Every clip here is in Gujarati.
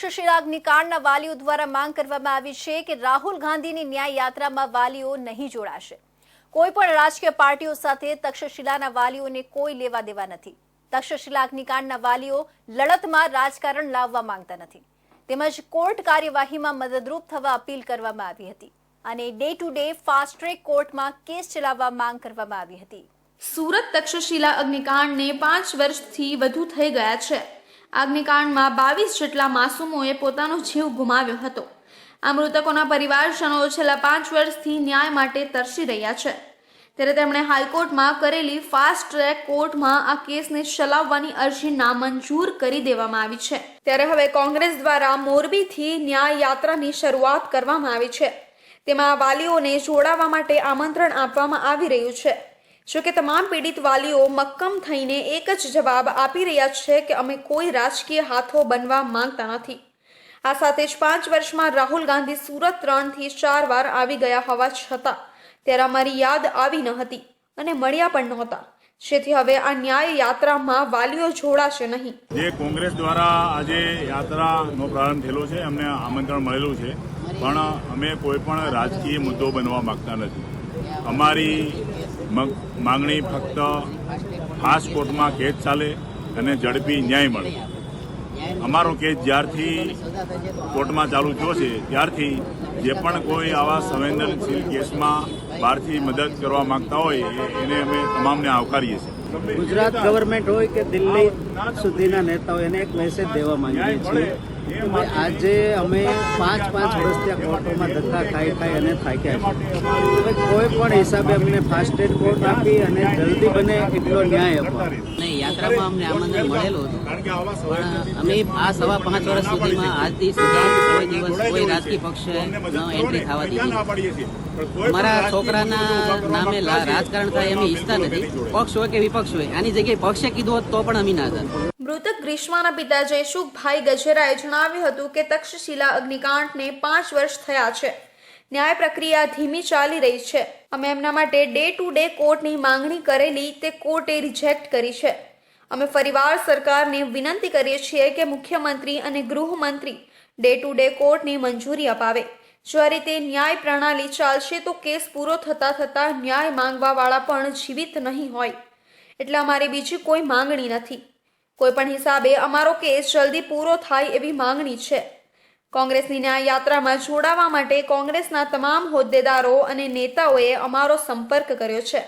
સુશીલા અગ્નિકાંડના વાલીઓ દ્વારા માંગ કરવામાં આવી છે કે રાહુલ ગાંધીની ન્યાય યાત્રામાં વાલીઓ નહીં જોડાશે. કોઈ પણ રાજકીય પાર્ટીઓ સાથે તક્ષશિલાના વાલીઓને કોઈ લેવા દેવા નથી. તક્ષશિલા અગ્નિકાંડના વાલીઓ લડતમાં રાજકારણ લાવવા માંગતા નથી. તેમજ કોર્ટ કાર્યવાહીમાં મદદરૂપ થવા અપીલ કરવામાં આવી હતી અને day to day fast track કોર્ટમાં કેસ ચલાવવા માંગ કરવામાં આવી હતી. સુરત તક્ષશિલા અગ્નિકાંડને પાંચ વર્ષથી વધુ થઈ ગયા છે. અગ્નિકાંડમાં બાવીસ જેટલા માસૂમોએ પોતાનો જીવ ગુમાવ્યો હતો. આ મૃતકોના પરિવારજનો છેલ્લા પાંચ વર્ષથી ન્યાય માટે તરસી રહ્યા છે. ત્યારે તેમણે હાઈકોર્ટમાં કરેલી ફાસ્ટ ટ્રેક કોર્ટમાં આ કેસને ચલાવવાની અરજી નામંજૂર કરી દેવામાં આવી છે. ત્યારે હવે કોંગ્રેસ દ્વારા મોરબીથી ન્યાય યાત્રાની શરૂઆત કરવામાં આવી છે. તેમાં વાલીઓને જોડાવા માટે આમંત્રણ આપવામાં આવી રહ્યું છે. જોકે તમામ પીડિત વાલીઓ મક્કમ થઈને એક જ જવાબ આપી રહ્યા છે કે અમે કોઈ રાજકીય હાથો બનવા માંગતા નથી. આ સાથે જ પાંચ વર્ષમાં રાહુલ ગાંધી સુરત ત્રણથી ચાર વાર આવી ગયા હોવા છતાં ત્યારે અમારી યાદ આવી ન હતી અને મળ્યા પણ નહોતા. જેથી હવે આ ન્યાય યાત્રામાં વાલીઓ જોડાશે નહીં. જે કોંગ્રેસ દ્વારા આજે યાત્રાનો પ્રારંભ થયેલો છે, અમને આમંત્રણ મળેલું છે. પણ અમે કોઈ પણ રાજકીય મુદ્દો બનવા માંગતા નથી. અમારી માંગણી ફક્ત ફાસ્ટ કોર્ટમાં કેસ ચાલે અને ઝડપી ન્યાય મળે. અમારો કેસ જ્યારથી કોર્ટમાં ચાલુ થયો છે, ત્યારથી જે પણ કોઈ આવા સંવેદનશીલ કેસમાં બહારથી મદદ કરવા માંગતા હોય એને અમે તમામને આવકારીએ છીએ. ગુજરાત ગવર્મેન્ટ હોય કે દિલ્હી સુધીના નેતાઓ, એને એક મેસેજ દેવા માંગીએ છીએ. આજે અમે પાંચ પાંચ વર્ષથી આ કોર્ટોમાં ધક્કા ખાઈ ખાઈ અને થાક્યા છે કોઈ પણ હિસાબે અમને ફાસ્ટ ટ્રેક કોર્ટ આપી અને જલ્દી બને એટલો ન્યાય આપો. અને યાત્રામાં અમને આમંત્રણ મળેલું હતું. પણ અમે આ સવા પાંચ વર્ષ સુધીમાં આજથી સુધી કોઈ દિવસ, કોઈ રાજકીય પક્ષે ન એન્ટ્રી થવા દીધી. મારા છોકરાના નામે રાજકારણ થાય અમે ઈચ્છતા નથી. પક્ષ હોય કે વિપક્ષ હોય, આની જગ્યાએ પક્ષે કીધું હોત તો પણ અમે ના જાત મૃતક ગ્રીષ્માના પિતા જયસુખભાઈ ગજેરાએ જણાવ્યું હતું કે તક્ષશિલા અગ્નિકાંડને પાંચ વર્ષ થયા છે. ન્યાય પ્રક્રિયા ધીમી ચાલી રહી છે. અમે એમના માટે ડે ટુ ડે કોર્ટની માંગણી કરેલી તે કોર્ટે રિજેક્ટ કરી છે. અમે ફરીવાર સરકારને વિનંતી કરીએ છીએ કે મુખ્યમંત્રી અને ગૃહમંત્રી ડે ટુ ડે કોર્ટની મંજૂરી અપાવે. જો આ રીતે ન્યાય પ્રણાલી ચાલશે તો કેસ પૂરો થતાં થતાં ન્યાય માંગવાવાળા પણ જીવિત નહીં હોય. એટલે અમારી બીજી કોઈ માંગણી નથી. કોઈ પણ હિસાબે અમારો કેસ જલ્દી પૂરો થાય એવી માંગણી છે. કોંગ્રેસની ન્યાય યાત્રામાં જોડાવા માટે કોંગ્રેસના તમામ હોદ્દેદારો અને નેતાઓએ અમારો સંપર્ક કર્યો છે.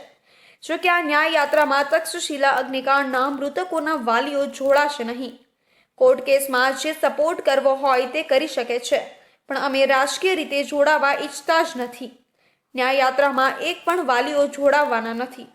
જો કે આ ન્યાય યાત્રામાં તક્ષશિલા અગ્નિકાંડના મૃતકોના વાલીઓ જોડાશે નહીં. કોર્ટ કેસમાં જે સપોર્ટ કરવો હોય તે કરી શકે છે, પણ અમે રાજકીય રીતે જોડાવા ઈચ્છતા જ નથી. ન્યાયયાત્રામાં એક પણ વાલીઓ જોડાવાના નથી.